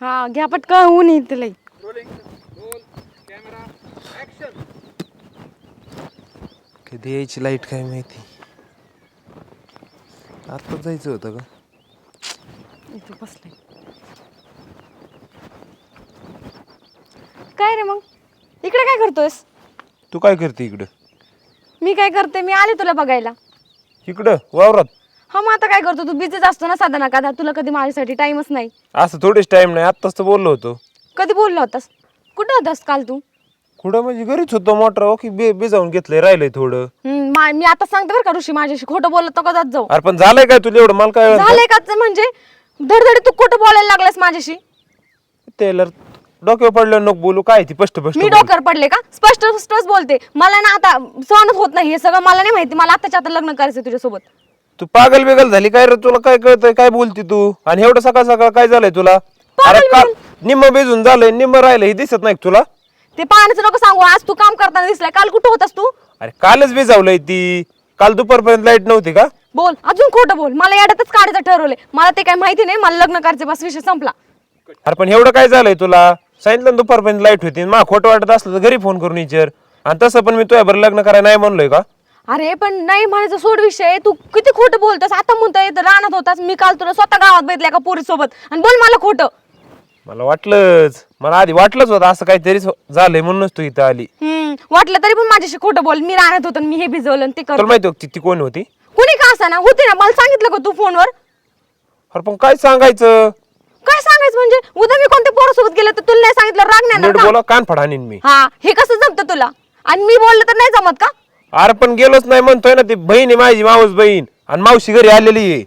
हा घ्या पटकन ऊन येते लई. कधी यायची लाइट काय माहिती? आता जायचं होतं का? इथं बसले काय रे मग? इकडे काय करतोयस? तू काय करते इकडं? मी काय करते? मी आले तुला बघायला. इकडं वावरात. हा मग आता काय करतो? तू बिझीच असतो ना साधा ना कदा तुला कधी माझ्यासाठी टाइमच नाही. असं थोडीच टाइम नाही. आत्ताच तर बोललो होतो. कधी बोलला होतास? कुठं होतास काल तू? कुठं म्हणजे घरीच होतो मोटर ओके बे बेजावून घेतलंय राहिलंय थोडं. हम्म, मा- मी आता सांगते बरं का ऋषी माझ्याशी. खोटं बोलत तो कदाच जाऊ. अरे पण झालंय काय तुला एवढं? मला काय झालंय का ते म्हणजे? धडधडी तू खोटं बोलायला लागलास माझ्याशी? टेलर डोक्यावर पडलं नको बोलू. काय ती स्पष्ट स्पष्ट मी बोल. डोक्यावर पडले का? स्पष्ट स्पष्ट बोलते. मला ना आता सहनच होत नाही हे सगळं. मला नाही माहिती. मला आताच्या आता लग्न करायचं तुझ्यासोबत. तू पागल बिगल झाली काय रे तुला काय कळतंय काय बोलती तू? आणि एवढं सकाळ सकाळ काय झालंय तुला? अरे का निम्म बेजून झालंय निम्म राहिलं हे दिसत नाही का तुला? ते पाण्याचं नको सांगू आज तू काम करताना दिसलाय काल कुठं होतास तू? अरे कालच बेजावलंय ती. काल दुपारपर्यंत लाइट नव्हती का? बोल अजून खोटं बोल. मला याड्यातच काढायचं ठरवलंय. मला ते काय माहिती नाही मला लग्न करायचं बस विषय संपला. अरे पण एवढं काय झालंय तुला? सांगितलं ना दुपारपर्यंत लाइट होती. मा खोटं वाटत असलं तर घरी फोन करून विचार. आणि तसं पण मी तुझ्या बरं लग्न करायला नाही म्हणलोय का? अरे पण नाही म्हणायचं सोड विषय. तू किती खोटं बोलतोस? आता म्हणतोय तर राहणार होतास. मी काल तुला स्वतः गावात बघितल्या का पोरी सोबत आणि बोल मला खोटं. मला वाटलंच. मला आधी वाटलंच होतं असं काहीतरी झालंय म्हणूनच तू इथं आली. हम्म वाटलं तरी पण माझ्याशी खोटं बोल. मी राहण्यात होतं आणि मी हे भिजवलं आणि ते कर तुला माहिती होती ती कोण होती? कुणी का असा ना होती ना? मला सांगितलं का तू फोनवर? अरे पण काय सांगायचं? काय सांगायचं म्हणजे? उद्या मी कोणत्या पोरासोबत गेले तर तुला नाही सांगितलं? राग नाही येणार नीट का? बोला कान फाडानीन मी. हा हे कसं जमतं तुला? आणि मी बोललं तर नाही जमत का? अरे पण गेलोच नाही म्हणतोय ना ती बहीण आहे माझी मावस बहीण. आणि मावशी घरी आलेली आहे.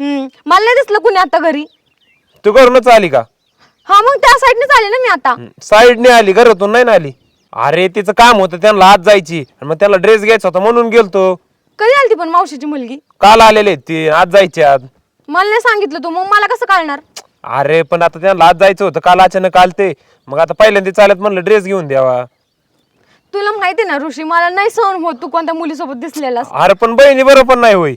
हम्म मला नाही दिसलं कुणी आता घरी. तू घरूनच आली का? हा मग त्या साईडने आले ना मी आता. साईडने आली घरातून नाही ना आली? अरे तिचं काम होतं त्यांना आज जायची. आणि मग त्याला ड्रेस घ्यायचा होता म्हणून गेलतो. कधी आली ती पण मावशीची मुलगी? काल आलेले आहेत ते आज जायचे आज. मला नाही सांगितलं तू मग मला कसं कळणार? अरे पण आता त्यांना आज जायचं होतं काल अचानक आलते. मग आता पहिल्यांदा चालत म्हणलं ड्रेस घेऊन द्यावा. तुला माहिती ना ऋषी मला नाही सहन होत तू कोणत्या मुलीसोबत दिसलेलास. अरे पण बहिणी बरं पण नाही होय.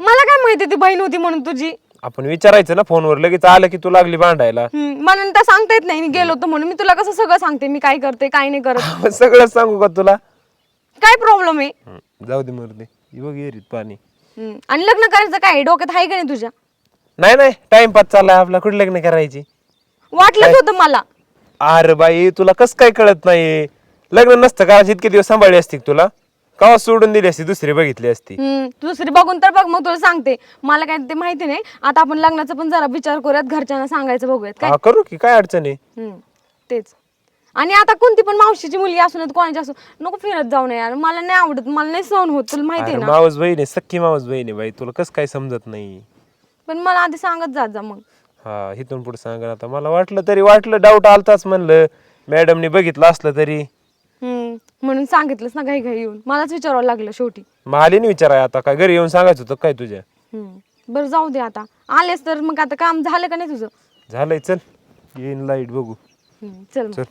मला काय माहिती ती बहीण होती म्हणून तुझी? आपण विचारायचं ना फोनवर लगेच आलं की तू लागली भांडायला. हम्म, मला तर सांगता येत नाही मी गेलो होतो म्हणून. मी तुला कसं सगळं सांगते मी काय करते काय नाही करत. सगळं सांगू का तुला? काय प्रॉब्लेम आहे? जाऊ दे ही बघ येरीत पाणी. हम्म, आणि लग्न करायचं काय? आहे? डोक्यात आहे का नाही तुझ्या? नाही नाही टाइमपास चाललाय आपला. कुठे लग्न करायची? वाटलंच होतं मला. अरे बाई तुला कस काय कळत नाही लग्न नसतं का इतके दिवस सांभाळली असती का तुला? कवा सोडून दिली असती दुसरी बघितली असती? हम्म, दुसरी बघून तर बघ मग तुला सांगते. मला काय ते माहिती नाही. आता आपण लग्नाचा पण जरा विचार करूयात घरच्यांना सांगायचं बघूयात काय. हा करू की काय अडचण आहे? हम्म, तेच. आणि आता कोणती पण मावशीची मुलगी असू नाही कोणाची असू नको फिरत जाऊ नये यार. मला नाही आवडत मला नाही सहन होत तुला माहिती आहे ना. मावस बहीण आहे सख्खी मावस बहीण आहे बाई तुला कस काय समजत नाही? पण मला आधी सांगत जात जा मग. हा इथून पुढे सांगा आता. मला वाटलं तरी वाटलं डाऊट आलताच म्हणलं. मॅडमनी बघितलं असलं तरी. हम्म, म्हणून सांगितलंच ना घाई घाई येऊन. मलाच विचारावं लागलं शेवटी. नाही विचाराय आता. काय घरी येऊन सांगायचं होतं काय तुझ्या? हम्म, बरं जाऊ दे आता. आलेस तर मग आता काम झालं का नाही तुझं? झालंय चल. येईन लाइट बघू. हम्म, चल मग. चल.